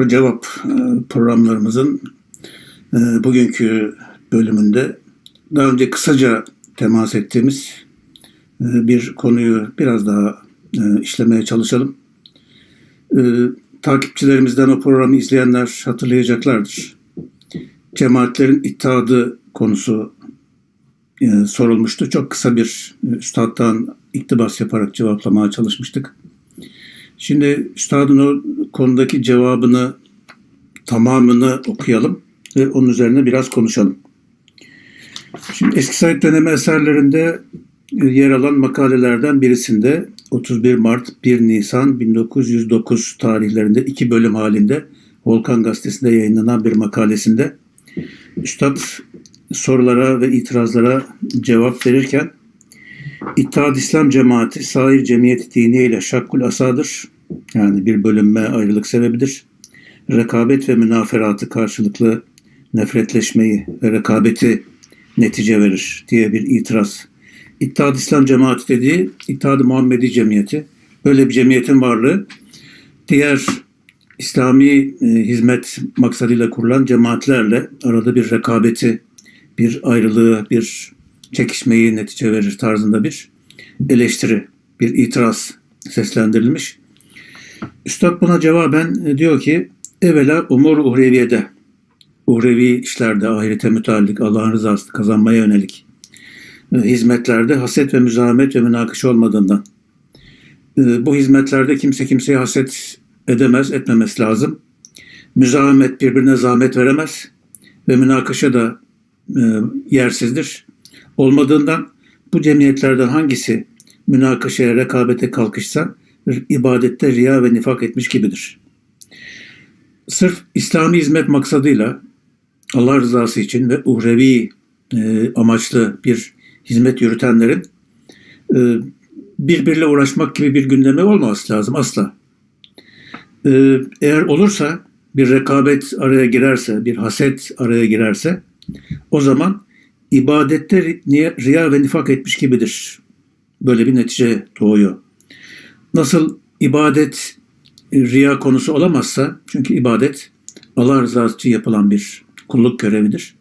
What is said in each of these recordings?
soru cevap e, programlarımızın e, bugünkü bölümünde daha önce kısaca temas ettiğimiz e, bir konuyu biraz daha işlemeye çalışalım. Takipçilerimizden o programı izleyenler hatırlayacaklardır. Cemaatlerin ittihadı konusu sorulmuştu. Çok kısa bir üstaddan iktibas yaparak cevaplamaya çalışmıştık. Şimdi üstadın o konudaki cevabını tamamını okuyalım ve onun üzerine biraz konuşalım. Şimdi eski Said dönemi eserlerinde e, yer alan makalelerden birisinde 31 Mart 1 Nisan 1909 tarihlerinde iki bölüm halinde Volkan Gazetesi'nde yayınlanan bir makalesinde Üstad sorulara ve itirazlara cevap verirken İttihad İslam cemaati sair cemiyet diniyle şakkul asadır. Yani bir bölünme ayrılık sebebidir. Rekabet ve münaferatı karşılıklı nefretleşmeyi ve rekabeti netice verir diye bir itiraz. İttihad İslam cemaati dediği İttihad-ı Muhammedi cemiyeti. Böyle bir cemiyetin varlığı diğer İslami e, hizmet maksadıyla kurulan cemaatlerle arada bir rekabeti, bir ayrılığı, bir çekişmeyi netice verir tarzında bir eleştiri, bir itiraz seslendirilmiş. Üstad buna cevaben e, diyor ki evvela umur uhreviyede, uhrevi işlerde ahirete müteallik, Allah'ın rızasını kazanmaya yönelik e, hizmetlerde haset ve müzamet ve münakış olmadığından e, bu hizmetlerde kimse kimseye haset edemez, etmemesi lazım. Müzamet birbirine zahmet veremez ve münakaşa da yersizdir olmadığından bu cemiyetlerden hangisi münakaşaya, rekabete kalkışsa ibadette riya ve nifak etmiş gibidir. Sırf İslami hizmet maksadıyla Allah rızası için ve uhrevi e, amaçlı bir hizmet yürütenlerin e, birbiriyle uğraşmak gibi bir gündemi olmaması lazım asla. E, eğer olursa bir rekabet araya girerse, bir haset araya girerse o zaman ibadette riya ve nifak etmiş gibidir. Böyle bir netice doğuyor. Nasıl ibadet riya konusu olamazsa, çünkü ibadet Allah rızası için yapılan bir kulluk görevidir.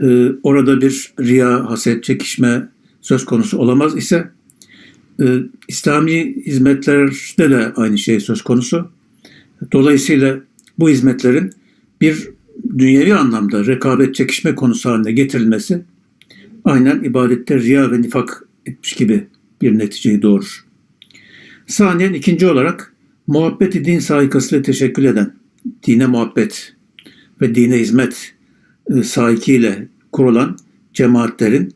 Ee, orada bir riya, haset, çekişme söz konusu olamaz ise e, İslami hizmetlerde de aynı şey söz konusu. Dolayısıyla bu hizmetlerin bir dünyevi anlamda rekabet çekişme konusu haline getirilmesi aynen ibadette riya ve nifak etmiş gibi bir neticeyi doğurur. Saniyen ikinci olarak muhabbeti din saikasıyla teşekkül eden, dine muhabbet ve dine hizmet e, sahikiyle kurulan cemaatlerin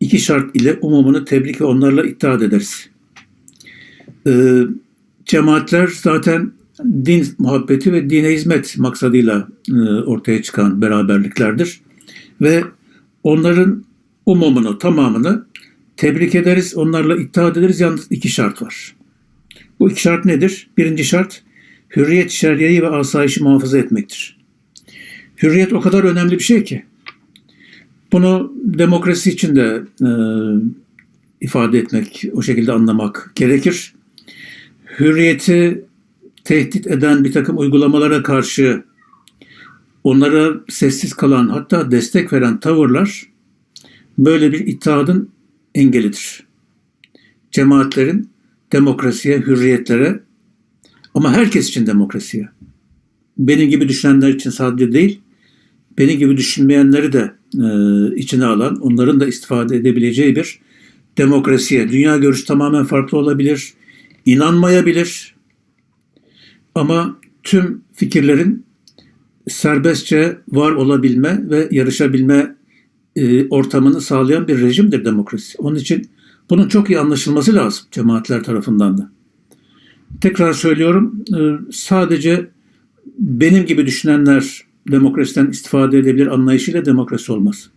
iki şart ile umumunu tebrik ve onlarla itaat ederiz. E, cemaatler zaten din muhabbeti ve dine hizmet maksadıyla e, ortaya çıkan beraberliklerdir. Ve onların umumunu, tamamını tebrik ederiz, onlarla itaat ederiz. Yalnız iki şart var. Bu iki şart nedir? Birinci şart, hürriyet şerriyeyi ve asayişi muhafaza etmektir. Hürriyet o kadar önemli bir şey ki. Bunu demokrasi için de e, ifade etmek, o şekilde anlamak gerekir. Hürriyeti tehdit eden bir takım uygulamalara karşı onlara sessiz kalan hatta destek veren tavırlar böyle bir ittihadın engelidir. Cemaatlerin demokrasiye, hürriyetlere ama herkes için demokrasiye. Benim gibi düşünenler için sadece değil, beni gibi düşünmeyenleri de e, içine alan, onların da istifade edebileceği bir demokrasiye. Dünya görüşü tamamen farklı olabilir, inanmayabilir ama tüm fikirlerin serbestçe var olabilme ve yarışabilme e, ortamını sağlayan bir rejimdir demokrasi. Onun için bunun çok iyi anlaşılması lazım cemaatler tarafından da. Tekrar söylüyorum e, sadece benim gibi düşünenler demokrasiden istifade edebilir anlayışıyla demokrasi olmaz.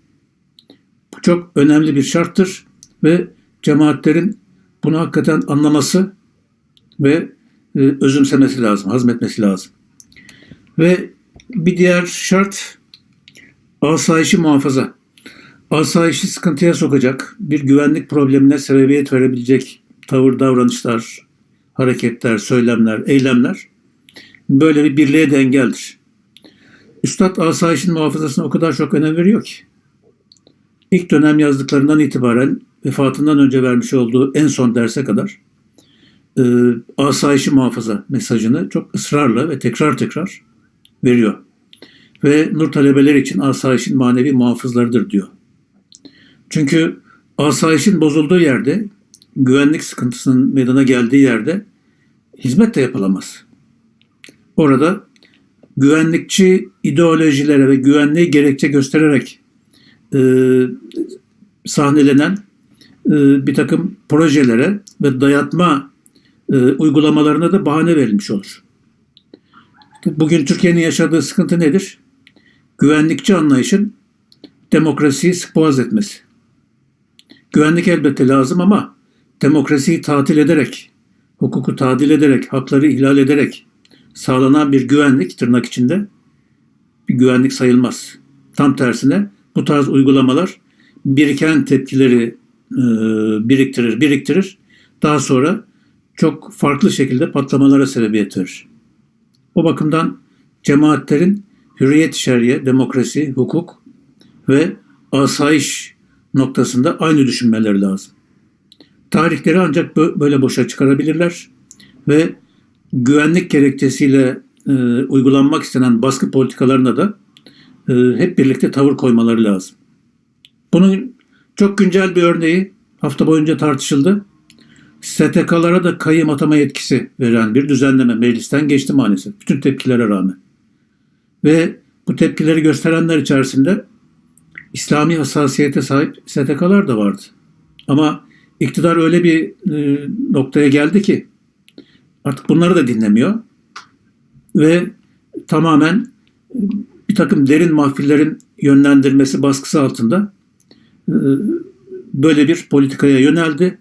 Bu çok önemli bir şarttır ve cemaatlerin bunu hakikaten anlaması ve özümsemesi lazım, hazmetmesi lazım. Ve bir diğer şart asayişi muhafaza asayişi sıkıntıya sokacak, bir güvenlik problemine sebebiyet verebilecek tavır, davranışlar, hareketler, söylemler, eylemler böyle bir birliğe de engeldir. Üstad asayişin muhafazasına o kadar çok önem veriyor ki. İlk dönem yazdıklarından itibaren vefatından önce vermiş olduğu en son derse kadar e, asayişi muhafaza mesajını çok ısrarla ve tekrar tekrar veriyor. Ve nur talebeleri için asayişin manevi muhafızlarıdır diyor. Çünkü asayişin bozulduğu yerde, güvenlik sıkıntısının meydana geldiği yerde hizmet de yapılamaz. Orada güvenlikçi ideolojilere ve güvenliği gerekçe göstererek e, sahnelenen e, bir takım projelere ve dayatma e, uygulamalarına da bahane verilmiş olur. Bugün Türkiye'nin yaşadığı sıkıntı nedir? Güvenlikçi anlayışın demokrasiyi boğaz etmesi. Güvenlik elbette lazım ama demokrasiyi tatil ederek, hukuku tadil ederek, hakları ihlal ederek sağlanan bir güvenlik tırnak içinde bir güvenlik sayılmaz. Tam tersine bu tarz uygulamalar biriken tepkileri e, biriktirir, biriktirir. Daha sonra çok farklı şekilde patlamalara sebebiyet verir. O bakımdan cemaatlerin hürriyet şer'iye, demokrasi, hukuk ve asayiş noktasında aynı düşünmeleri lazım. Tarihleri ancak böyle boşa çıkarabilirler ve güvenlik gerekçesiyle e, uygulanmak istenen baskı politikalarına da e, hep birlikte tavır koymaları lazım. Bunun çok güncel bir örneği hafta boyunca tartışıldı. STK'lara da kayyım atama yetkisi veren bir düzenleme meclisten geçti maalesef. Bütün tepkilere rağmen. Ve bu tepkileri gösterenler içerisinde İslami hassasiyete sahip STK'lar da vardı. Ama iktidar öyle bir e, noktaya geldi ki artık bunları da dinlemiyor. Ve tamamen bir takım derin mahfillerin yönlendirmesi baskısı altında e, böyle bir politikaya yöneldi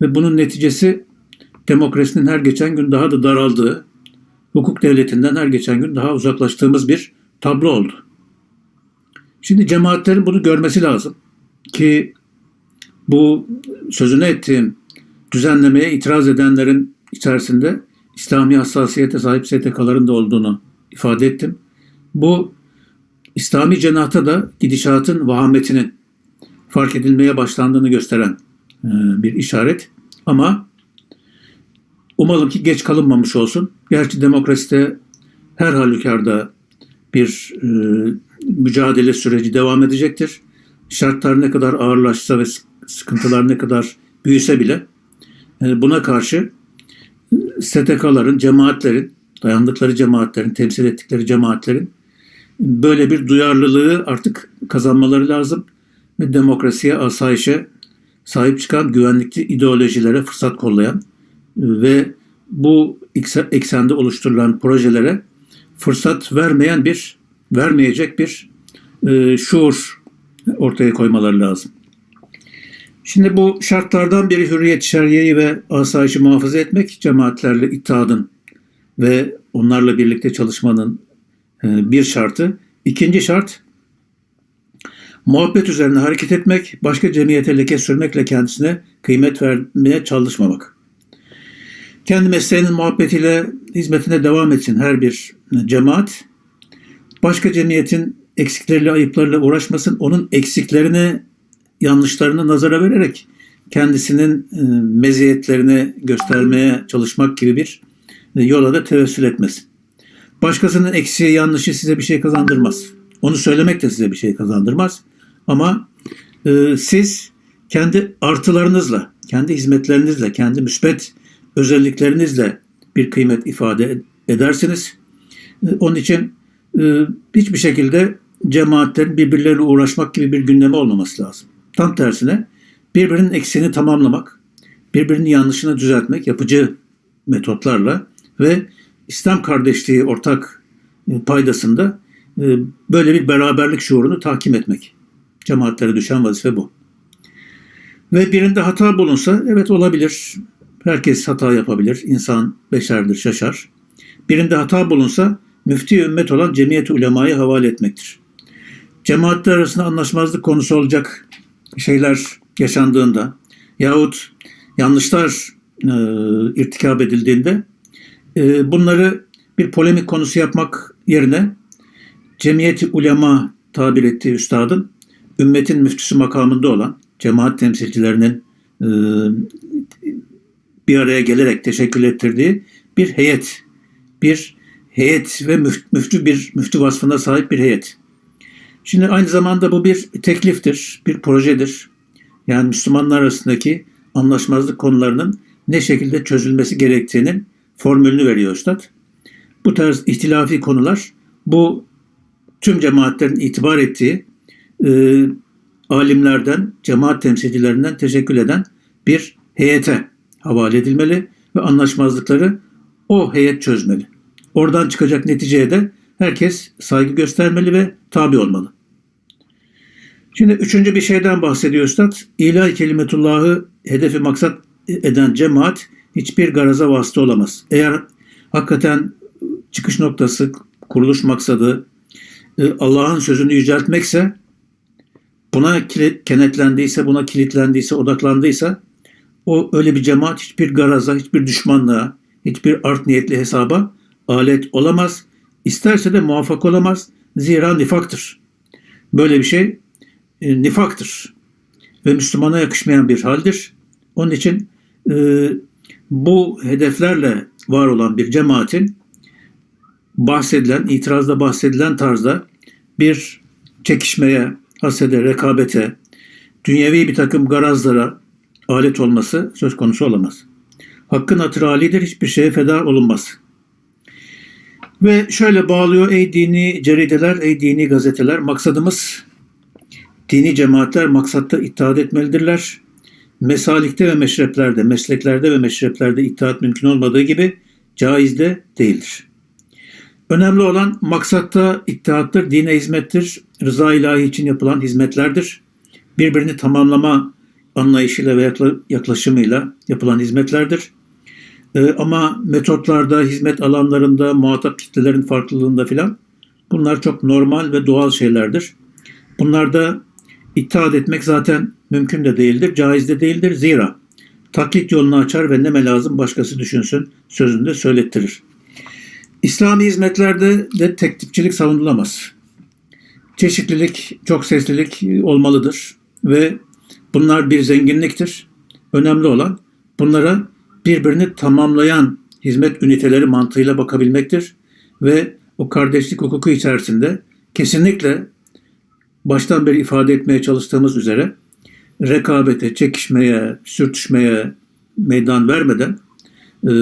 ve bunun neticesi demokrasinin her geçen gün daha da daraldığı, hukuk devletinden her geçen gün daha uzaklaştığımız bir tablo oldu. Şimdi cemaatlerin bunu görmesi lazım ki bu sözünü ettiğim düzenlemeye itiraz edenlerin içerisinde İslami hassasiyete sahip STK'ların da olduğunu ifade ettim. Bu İslami cenahta da gidişatın vahametinin fark edilmeye başlandığını gösteren bir işaret. Ama umalım ki geç kalınmamış olsun. Gerçi demokraside her halükarda bir e, mücadele süreci devam edecektir. Şartlar ne kadar ağırlaşsa ve sıkıntılar ne kadar büyüse bile e, buna karşı STK'ların, cemaatlerin, dayandıkları cemaatlerin, temsil ettikleri cemaatlerin böyle bir duyarlılığı artık kazanmaları lazım ve demokrasiye, asayişe sahip çıkan güvenlikçi ideolojilere fırsat kollayan ve bu eksende oluşturulan projelere fırsat vermeyen bir, vermeyecek bir e, şuur ortaya koymaları lazım. Şimdi bu şartlardan biri hürriyet şer'iyeyi ve asayişi muhafaza etmek, cemaatlerle ittihadın ve onlarla birlikte çalışmanın e, bir şartı. İkinci şart, muhabbet üzerine hareket etmek, başka cemiyete leke sürmekle kendisine kıymet vermeye çalışmamak. Kendi mesleğinin muhabbetiyle hizmetine devam etsin her bir cemaat. Başka cemiyetin eksikleriyle, ayıplarıyla uğraşmasın. Onun eksiklerini, yanlışlarını nazara vererek kendisinin e, meziyetlerini göstermeye çalışmak gibi bir e, yola da tevessül etmesin. Başkasının eksiği, yanlışı size bir şey kazandırmaz. Onu söylemek de size bir şey kazandırmaz. Ama e, siz kendi artılarınızla, kendi hizmetlerinizle, kendi müspet özelliklerinizle bir kıymet ifade edersiniz. E, onun için e, hiçbir şekilde cemaatlerin birbirleriyle uğraşmak gibi bir gündeme olmaması lazım. Tam tersine birbirinin eksiğini tamamlamak, birbirinin yanlışını düzeltmek yapıcı metotlarla ve İslam kardeşliği ortak e, paydasında e, böyle bir beraberlik şuurunu tahkim etmek. Cemaatlere düşen vazife bu. Ve birinde hata bulunsa evet olabilir. Herkes hata yapabilir. İnsan beşerdir, şaşar. Birinde hata bulunsa müfti ümmet olan cemiyet ulemayı havale etmektir. Cemaatler arasında anlaşmazlık konusu olacak şeyler yaşandığında yahut yanlışlar e, irtikab edildiğinde e, bunları bir polemik konusu yapmak yerine cemiyeti ulema tabir ettiği üstadın ümmetin müftüsü makamında olan cemaat temsilcilerinin e, bir araya gelerek teşekkül ettirdiği bir heyet, bir heyet ve müftü bir müftü vasfına sahip bir heyet. Şimdi aynı zamanda bu bir tekliftir, bir projedir. Yani Müslümanlar arasındaki anlaşmazlık konularının ne şekilde çözülmesi gerektiğinin formülünü veriyor Üstad. Bu tarz ihtilafi konular bu tüm cemaatlerin itibar ettiği e, alimlerden, cemaat temsilcilerinden teşekkül eden bir heyete havale edilmeli ve anlaşmazlıkları o heyet çözmeli. Oradan çıkacak neticeye de herkes saygı göstermeli ve tabi olmalı. Şimdi üçüncü bir şeyden bahsediyor Üstad. İlahi kelimetullahı hedefi maksat eden cemaat hiçbir garaza vasıta olamaz. Eğer hakikaten çıkış noktası, kuruluş maksadı e, Allah'ın sözünü yüceltmekse buna kenetlendiyse, buna kilitlendiyse, odaklandıysa o öyle bir cemaat hiçbir garaza, hiçbir düşmanlığa, hiçbir art niyetli hesaba alet olamaz. İsterse de muvaffak olamaz. Zira nifaktır. Böyle bir şey e, nifaktır. Ve Müslümana yakışmayan bir haldir. Onun için e, bu hedeflerle var olan bir cemaatin bahsedilen, itirazda bahsedilen tarzda bir çekişmeye, hasede, rekabete, dünyevi bir takım garazlara alet olması söz konusu olamaz. Hakkın hatırı hiçbir şeye feda olunmaz. Ve şöyle bağlıyor ey dini cerideler, ey dini gazeteler, maksadımız dini cemaatler maksatta itaat etmelidirler. Mesalikte ve meşreplerde, mesleklerde ve meşreplerde itaat mümkün olmadığı gibi caizde değildir. Önemli olan maksatta ittihaattır, dine hizmettir, rıza ilahi için yapılan hizmetlerdir. Birbirini tamamlama anlayışıyla ve yaklaşımıyla yapılan hizmetlerdir. Ee, ama metotlarda, hizmet alanlarında, muhatap kitlelerin farklılığında filan bunlar çok normal ve doğal şeylerdir. Bunlarda itaat etmek zaten mümkün de değildir, caiz de değildir. Zira taklit yolunu açar ve neme lazım başkası düşünsün sözünde söylettirir. İslami hizmetlerde de tek tipçilik savunulamaz. Çeşitlilik, çok seslilik olmalıdır ve bunlar bir zenginliktir. Önemli olan bunlara birbirini tamamlayan hizmet üniteleri mantığıyla bakabilmektir ve o kardeşlik hukuku içerisinde kesinlikle baştan beri ifade etmeye çalıştığımız üzere rekabete, çekişmeye, sürtüşmeye meydan vermeden e,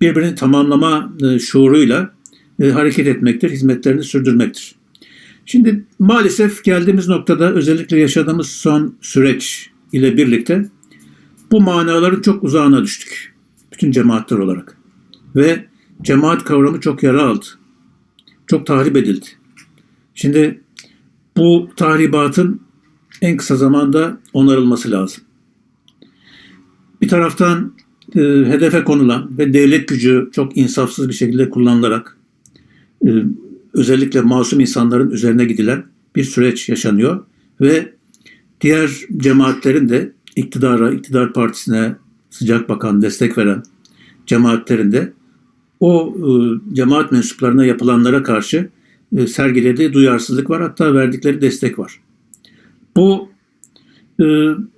birbirini tamamlama e, şuuruyla e, hareket etmektir, hizmetlerini sürdürmektir. Şimdi maalesef geldiğimiz noktada özellikle yaşadığımız son süreç ile birlikte bu manaların çok uzağına düştük. Bütün cemaatler olarak. Ve cemaat kavramı çok yara aldı. Çok tahrip edildi. Şimdi bu tahribatın en kısa zamanda onarılması lazım. Bir taraftan e, hedefe konulan ve devlet gücü çok insafsız bir şekilde kullanılarak e, özellikle masum insanların üzerine gidilen bir süreç yaşanıyor ve diğer cemaatlerin de iktidara, iktidar partisine sıcak bakan, destek veren cemaatlerin de o e, cemaat mensuplarına yapılanlara karşı e, sergilediği duyarsızlık var. Hatta verdikleri destek var. Bu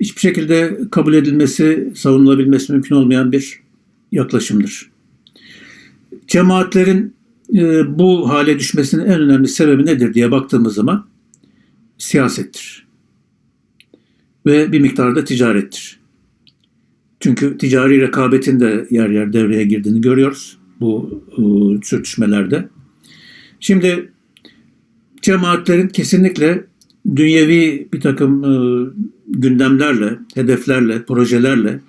hiçbir şekilde kabul edilmesi, savunulabilmesi mümkün olmayan bir yaklaşımdır. Cemaatlerin e, bu hale düşmesinin en önemli sebebi nedir diye baktığımız zaman siyasettir. Ve bir miktarda ticarettir. Çünkü ticari rekabetin de yer yer devreye girdiğini görüyoruz bu e, sürtüşmelerde. Şimdi cemaatlerin kesinlikle dünyevi bir takım e, gündemlerle, hedeflerle, projelerle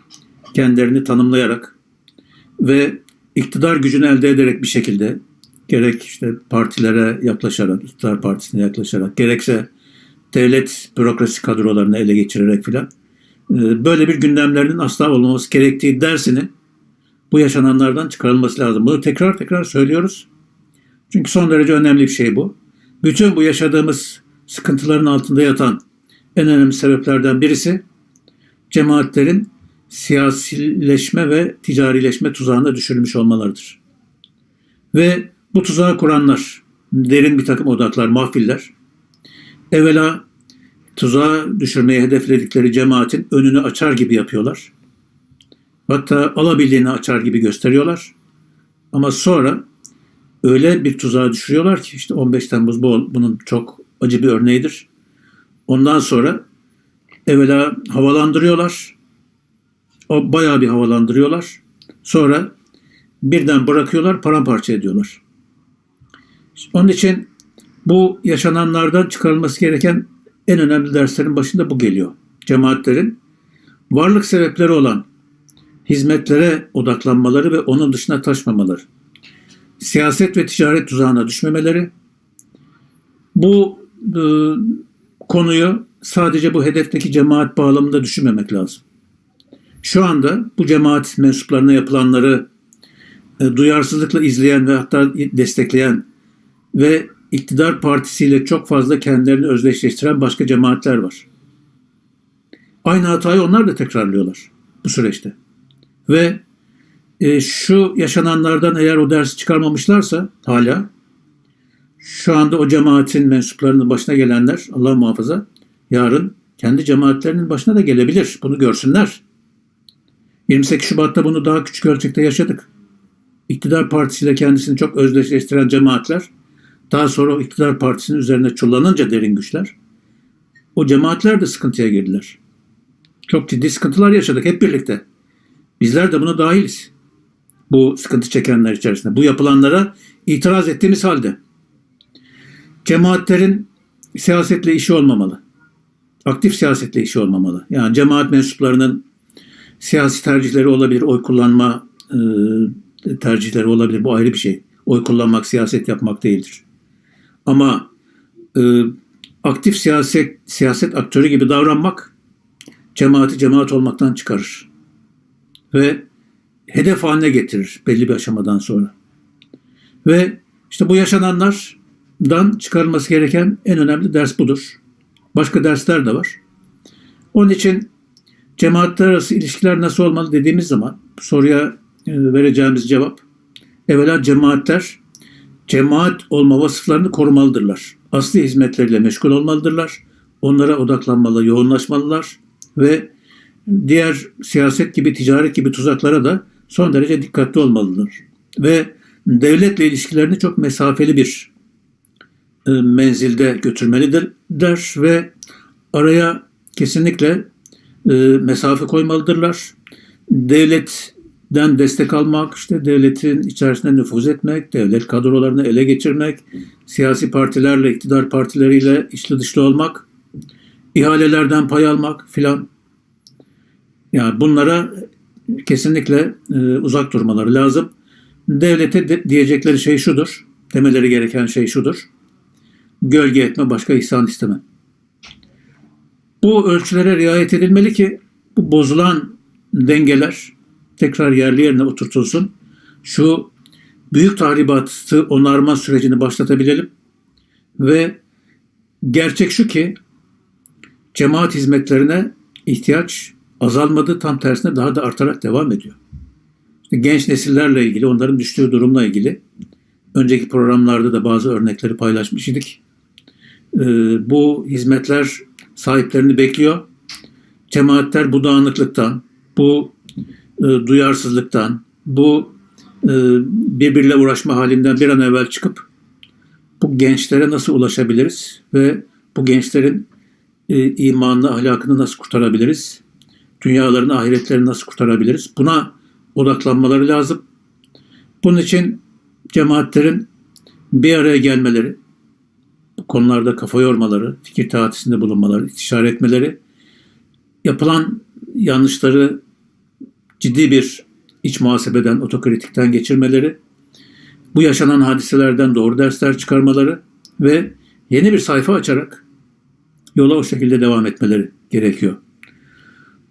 kendilerini tanımlayarak ve iktidar gücünü elde ederek bir şekilde gerek işte partilere yaklaşarak, iktidar partisine yaklaşarak, gerekse devlet bürokrasi kadrolarını ele geçirerek filan e, böyle bir gündemlerinin asla olmaması gerektiği dersinin bu yaşananlardan çıkarılması lazım. Bunu tekrar tekrar söylüyoruz. Çünkü son derece önemli bir şey bu. Bütün bu yaşadığımız sıkıntıların altında yatan en önemli sebeplerden birisi cemaatlerin siyasileşme ve ticarileşme tuzağına düşürülmüş olmalarıdır. Ve bu tuzağı kuranlar, derin bir takım odaklar, mahfiller, evvela tuzağa düşürmeye hedefledikleri cemaatin önünü açar gibi yapıyorlar. Hatta alabildiğini açar gibi gösteriyorlar. Ama sonra öyle bir tuzağa düşürüyorlar ki işte 15 Temmuz bu, bunun çok acı bir örneğidir. Ondan sonra evvela havalandırıyorlar. O bayağı bir havalandırıyorlar. Sonra birden bırakıyorlar, paramparça ediyorlar. Onun için bu yaşananlardan çıkarılması gereken en önemli derslerin başında bu geliyor. Cemaatlerin varlık sebepleri olan hizmetlere odaklanmaları ve onun dışına taşmamaları, siyaset ve ticaret tuzağına düşmemeleri, bu e, konuyu sadece bu hedefteki cemaat bağlamında düşünmemek lazım. Şu anda bu cemaat mensuplarına yapılanları e, duyarsızlıkla izleyen ve hatta destekleyen ve iktidar partisiyle çok fazla kendilerini özdeşleştiren başka cemaatler var. Aynı hatayı onlar da tekrarlıyorlar bu süreçte. Ve e, şu yaşananlardan eğer o dersi çıkarmamışlarsa hala şu anda o cemaatin mensuplarının başına gelenler Allah muhafaza yarın kendi cemaatlerinin başına da gelebilir. Bunu görsünler. 28 Şubat'ta bunu daha küçük ölçekte yaşadık. İktidar partisiyle kendisini çok özdeşleştiren cemaatler daha sonra o iktidar partisinin üzerine çullanınca derin güçler o cemaatler de sıkıntıya girdiler. Çok ciddi sıkıntılar yaşadık hep birlikte. Bizler de buna dahiliz. Bu sıkıntı çekenler içerisinde. Bu yapılanlara itiraz ettiğimiz halde. Cemaatlerin siyasetle işi olmamalı. Aktif siyasetle işi olmamalı. Yani cemaat mensuplarının siyasi tercihleri olabilir, oy kullanma e, tercihleri olabilir. Bu ayrı bir şey. Oy kullanmak siyaset yapmak değildir. Ama e, aktif siyaset siyaset aktörü gibi davranmak cemaati cemaat olmaktan çıkarır. Ve hedef haline getirir belli bir aşamadan sonra. Ve işte bu yaşananlardan çıkarılması gereken en önemli ders budur. Başka dersler de var. Onun için cemaatler arası ilişkiler nasıl olmalı dediğimiz zaman soruya e, vereceğimiz cevap evvela cemaatler cemaat olma vasıflarını korumalıdırlar. Asli hizmetleriyle meşgul olmalıdırlar. Onlara odaklanmalı, yoğunlaşmalılar ve diğer siyaset gibi, ticaret gibi tuzaklara da son derece dikkatli olmalıdır. Ve devletle ilişkilerini çok mesafeli bir e, menzilde götürmelidirler ve araya kesinlikle e, mesafe koymalıdırlar. Devletten destek almak, işte devletin içerisinde nüfuz etmek, devlet kadrolarını ele geçirmek, siyasi partilerle, iktidar partileriyle içli dışlı olmak, ihalelerden pay almak filan. Yani bunlara kesinlikle e, uzak durmaları lazım. Devlete de, diyecekleri şey şudur, demeleri gereken şey şudur. Gölge etme, başka ihsan isteme. Bu ölçülere riayet edilmeli ki bu bozulan dengeler tekrar yerli yerine oturtulsun. Şu büyük tahribatı onarma sürecini başlatabilelim. Ve gerçek şu ki cemaat hizmetlerine ihtiyaç azalmadı, tam tersine daha da artarak devam ediyor. Genç nesillerle ilgili, onların düştüğü durumla ilgili önceki programlarda da bazı örnekleri paylaşmış idik. Ee, bu hizmetler sahiplerini bekliyor. Cemaatler bu dağınıklıktan, bu e, duyarsızlıktan, bu e, birbirle uğraşma halinden bir an evvel çıkıp bu gençlere nasıl ulaşabiliriz ve bu gençlerin e, imanını, ahlakını nasıl kurtarabiliriz? Dünyalarını, ahiretlerini nasıl kurtarabiliriz? Buna odaklanmaları lazım. Bunun için cemaatlerin bir araya gelmeleri, konularda kafa yormaları, fikir tahatisinde bulunmaları, istişare etmeleri, yapılan yanlışları ciddi bir iç muhasebeden, otokritikten geçirmeleri, bu yaşanan hadiselerden doğru dersler çıkarmaları ve yeni bir sayfa açarak yola o şekilde devam etmeleri gerekiyor.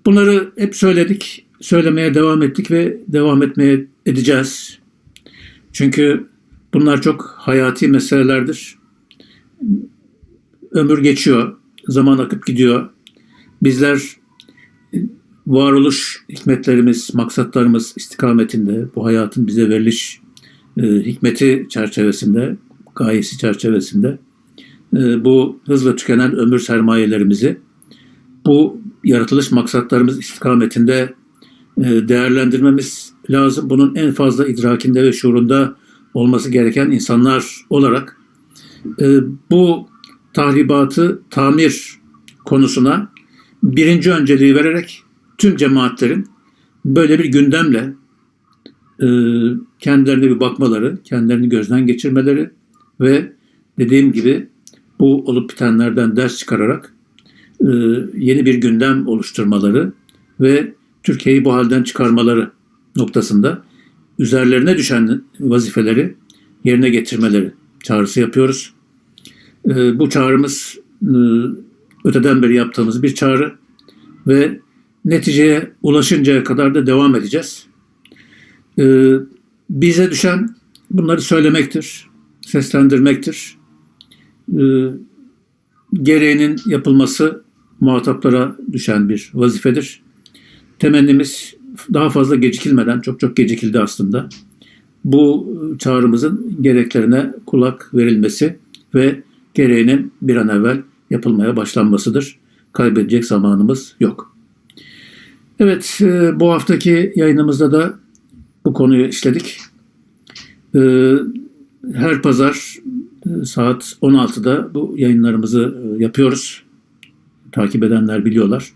Bunları hep söyledik, söylemeye devam ettik ve devam etmeye edeceğiz. Çünkü bunlar çok hayati meselelerdir. Ömür geçiyor, zaman akıp gidiyor. Bizler varoluş hikmetlerimiz, maksatlarımız istikametinde bu hayatın bize veriliş e, hikmeti çerçevesinde, gayesi çerçevesinde e, bu hızla tükenen ömür sermayelerimizi bu yaratılış maksatlarımız istikametinde e, değerlendirmemiz lazım. Bunun en fazla idrakinde ve şuurunda olması gereken insanlar olarak e, bu tahribatı tamir konusuna birinci önceliği vererek tüm cemaatlerin böyle bir gündemle e, kendilerine bir bakmaları, kendilerini gözden geçirmeleri ve dediğim gibi bu olup bitenlerden ders çıkararak e, yeni bir gündem oluşturmaları ve Türkiye'yi bu halden çıkarmaları noktasında üzerlerine düşen vazifeleri yerine getirmeleri çağrısı yapıyoruz. E, bu çağrımız e, öteden beri yaptığımız bir çağrı ve neticeye ulaşıncaya kadar da devam edeceğiz. Ee, bize düşen bunları söylemektir, seslendirmektir. Ee, gereğinin yapılması muhataplara düşen bir vazifedir. Temennimiz daha fazla gecikilmeden, çok çok gecikildi aslında. Bu çağrımızın gereklerine kulak verilmesi ve gereğinin bir an evvel yapılmaya başlanmasıdır. Kaybedecek zamanımız yok. Evet, e, bu haftaki yayınımızda da bu konuyu işledik. E, her pazar e, saat 16'da bu yayınlarımızı yapıyoruz. Takip edenler biliyorlar.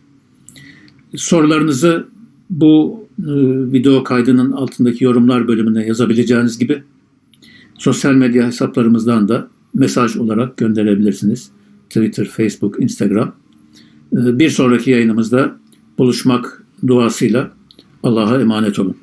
Sorularınızı bu video kaydının altındaki yorumlar bölümüne yazabileceğiniz gibi sosyal medya hesaplarımızdan da mesaj olarak gönderebilirsiniz. Twitter, Facebook, Instagram. Bir sonraki yayınımızda buluşmak duasıyla Allah'a emanet olun.